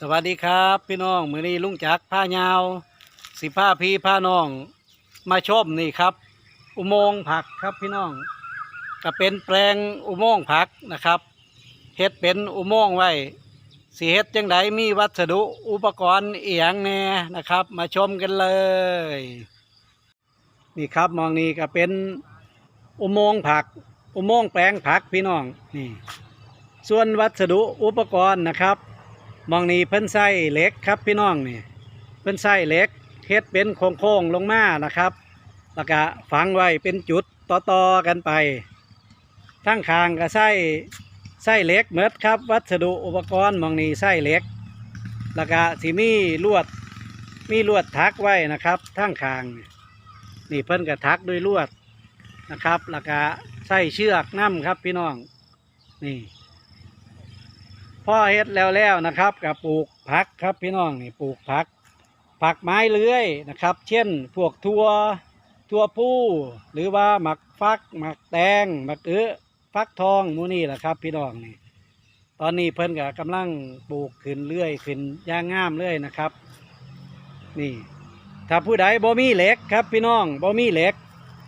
สวัสดีครับ พี่น้องมือนี้ลุงจักผ้ายาว สิผ้าพี่ผ้าน้อง มาชมนี่ครับ อุโมงค์ผักครับพี่น้อง ก็เป็นแปลงอุโมงค์ผักนะครับเฮ็ดเป็นอุโมงค์ไว้สิเฮ็ดจังไดมีวัสดุอุปกรณ์เอียงแน่นะครับ มาชมกันเลย นี่ครับมองนี่ก็เป็นอุโมงค์ผัก อุโมงค์แปลงผักพี่น้องนี่ ส่วนวัสดุอุปกรณ์นะครับ มองนี้เพิ่นใส่เหล็กครับพี่น้องนี่เพิ่นใส่เหล็กเฮ็ดเป็นโค้งๆลงมานะครับ แล้วก็ฝังไว้เป็นจุดต่อๆกันไป ทั้งคางก็ใส่ใส่เหล็กเมดครับ วัสดุอุปกรณ์มองนี้ใส่เหล็ก แล้วก็สิมีลวดมีลวดทักไว้นะครับทั้งคาง นี่เพิ่นก็ทักด้วยลวดนะครับ แล้วก็ใส่เชือกน้ำครับพี่น้องนี่ พ่อเฮ็ดแล้วแล้วนะครับกับปลูกผักครับพี่น้องนี่ปลูกผัก ผักไม้เลื้อยนะครับ เช่นพวกทั่วทั่วผู้หรือว่าหมักฟักหมักแตงหมักเอื้อฟักทองมูนี่แหละครับ พี่น้องนี่ตอนนี้เพิ่นก็กำลังปลูกขึ้นเรื่อยขึ้นย่างงามเรื่อยนะครับ นี่ ถ้าผู้ใดบ่มีเหล็กครับ พี่น้องบ่มีเหล็ก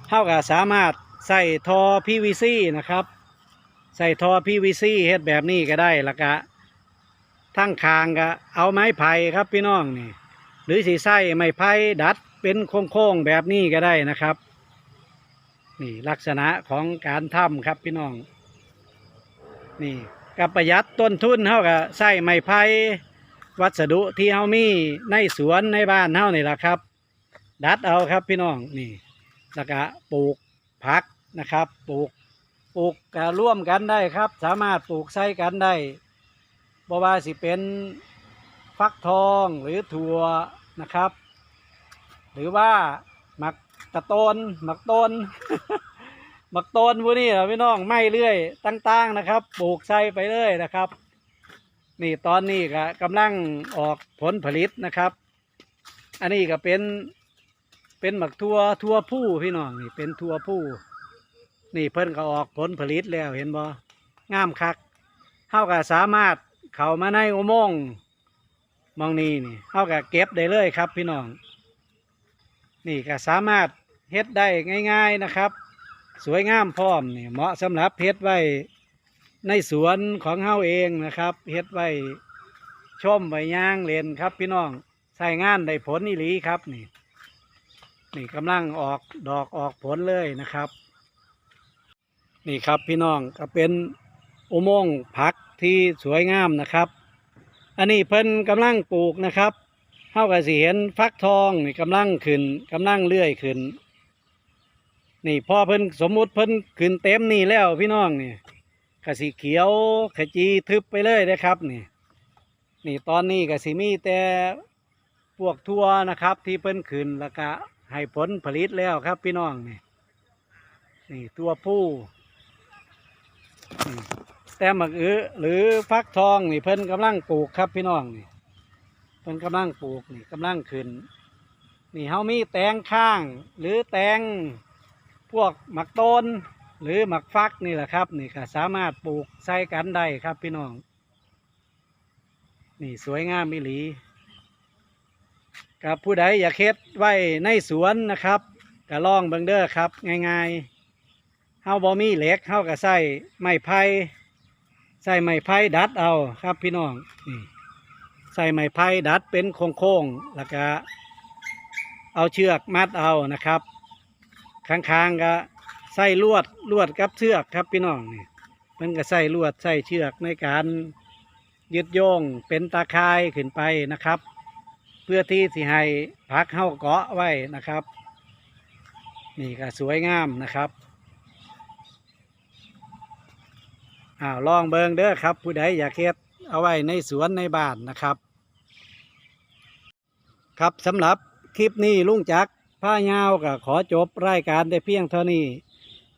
เท่ากับสามารถใส่ทอ PVC นะครับ ใส่ทอ PVC เฮ็ดแบบนี้ก็ได้ละกะ ทั้งคางก็เอาไม้ไผ่ครับพี่น้องนี่หรือสีไส้ไม้ไผ่ดัดเป็นโค้งๆแบบนี้ก็ได้นะครับ นี่ลักษณะของการทำครับพี่น้อง นี่กับประหยัดต้นทุนเท่ากับใส่ไม้ไผ่วัสดุที่เฮามีในสวนในบ้านเฮานี่แหละครับ ดัดเอาครับพี่น้องนี่แล้วก็ปลูกผักนะครับ ปลูกปลูกร่วมกันได้ครับ สามารถปลูกใส่กันได้ บว่าสิเป็นฟักทองหรือถั่วนะครับ หรือว่าหมักตะโตนหมักต้นหมักต้นพวกนี้พี่น้องไม่เรื่อยตั้งๆนะครับ ปลูกใส่ไปเลยนะครับ นี่ตอนนี้ก็กำลังออกผลผลิตนะครับ อันนี้ก็เป็นเป็นหมักทั่วทั่วผู้พี่น้องนี่เป็นทั่วผู้นี่เพิ่นก็ออกผลผลิตแล้วเห็นบ่งามคักเฮาก็สามารถ เข้ามาในอุโมงค์มองนี่นี่เฮาก็เก็บได้เลยครับพี่น้อง นี่ก็สามารถเฮ็ดได้ง่าย ๆนะครับ สวยงามพร้อมนี่เหมาะสำหรับเฮ็ดไว้ในสวนของเฮาเองนะครับเฮ็ดไว้ชมไว้ย่างเลนครับ พี่น้องใส่งานได้ผลอีหลีครับนี่ นี่กำลังออกดอกออกผลเลยนะครับ นี่ครับพี่น้องก็เป็น อุโมงค์ผักที่สวยงามนะครับ อันนี้เพิ่นกำลังปลูกนะครับเท่ากับสิเห็นฟักทองนี่กำลังขึ้นกำลังเลื่อยขึ้น นี่พอเพิ่นสมมุติเพิ่นขึ้นเต็มนี่แล้วพี่น้องนี่กะสีเขียวขจีทึบไปเลยนะครับนี่ นี่ตอนนี้ก็สิมีแต่พวกทั่วนะครับ ที่เพิ่นขึ้นแล้วก็ให้ผลผลิตแล้วครับ พี่น้องนี่นี่ตัวผู้ แต่หมักอื้อหรือฟักทองนี่เพิ่นกำลังปลูกครับพี่น้องนี่เพิ่นกำลังปลูกนี่กำลังขึ้น นี่เฮามีแตงข้าง หรือแตงพวกหมักต้นหรือหมักฟักนี่แหละครับ นี่ก็สามารถปลูกใส่กันได้ครับพี่น้อง นี่สวยงามอีหลีกับผู้ใดอยากเฮ็ดไว้ในสวนนะครับก็ลองเบิงเด้อครับ ง่ายๆเฮาบ่มีเหล็กเฮาก็ใส่ไม้ไผ่ ส่ไม้ไผ่ดัดเอาครับพี่น้องนี่ใส่ไม้ไผ่ดัดเป็นโค้งๆแล้วก็เอาเชือกมัดเอานะครับข้างๆก็ใส่ลวดลวดกับเชือกครับพี่น้องนี่มันก็ใส่ลวดใส่เชือกในการยึดโยงเป็นตาข่ายขึ้นไปนะครับ เพื่อที่สิให้พักเข้าเกาะไว้นะครับ นี่ก็สวยงามนะครับ อ้าวลองเบิงเด้อครับ ผู้ใดอยากเฮ็ดเอาไว้ในสวนในบ้านนะครับ ครับสำหรับคลิปนี้ลุงจักผ้ายาวก็ขอจบรายการได้เพียงเท่านี้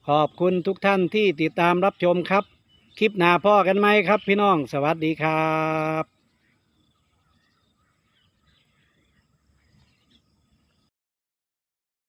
ขอบคุณทุกท่านที่ติดตามรับชมครับ คลิปหน้าพ่อกันไหมครับพี่น้องสวัสดีครับ